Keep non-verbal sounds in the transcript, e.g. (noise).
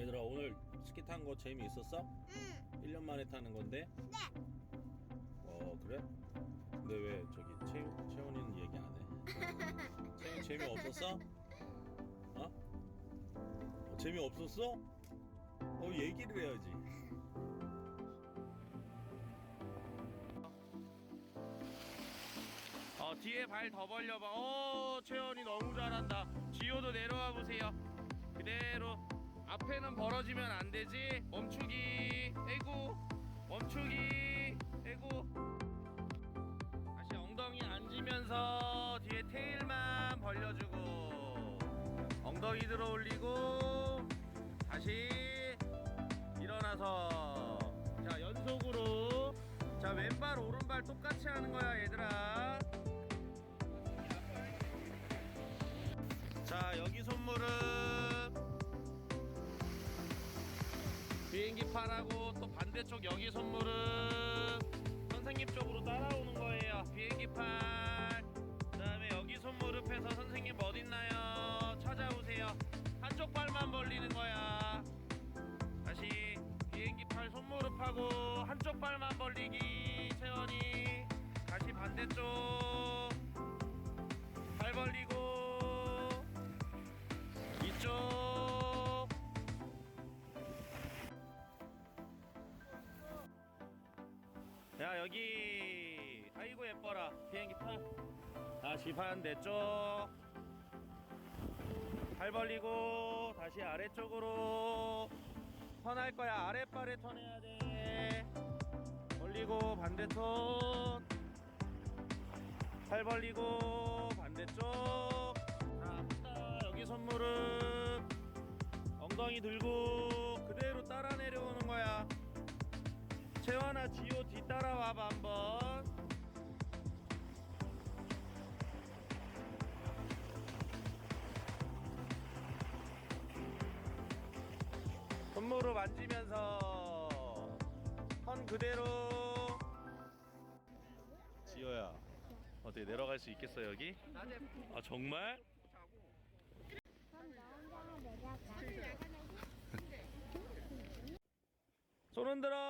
얘들아 오늘 스키 탄 거 재미있었어? 응. 1년 만에 타는 건데? 네. 어 그래? 근데 왜 저기 채, 채원이는 얘기 안 해? 채원 (laughs) 재미없었어? 어? 어, 재미없었어? 어 얘기를 해야지 어 뒤에 발 더 벌려봐 어 채원이 너무 잘한다 지호도 내려와 보세요 그대로 앞에는 벌어지면 안 되지? 멈추기. 에고. 멈추기. 에고. 다시 엉덩이 앉으면서 뒤에 테일만 벌려주고 엉덩이 들어 올리고 다시 일어나서. 자 연속으로. 자 왼발 오른발 똑같이 하는 거야 얘들아 비행기 팔하고 또 반대쪽 여기 선생님 야 여기 아이고 예뻐라. 비행기 타. 다시 반대쪽 발 벌리고 다시 아래쪽으로 턴할 거야. 아랫발에 턴해야 돼. 벌리고 반대쪽 발 벌리고 반대쪽. 자 여기 손무릎 엉덩이 들고 그대로 따라 거야 채원아 지호 뒤 따라와봐 한번 손무릎 만지면서 턴 그대로 지호야 어떻게 내려갈 수 있겠어 여기? 아 정말? 손 흔들어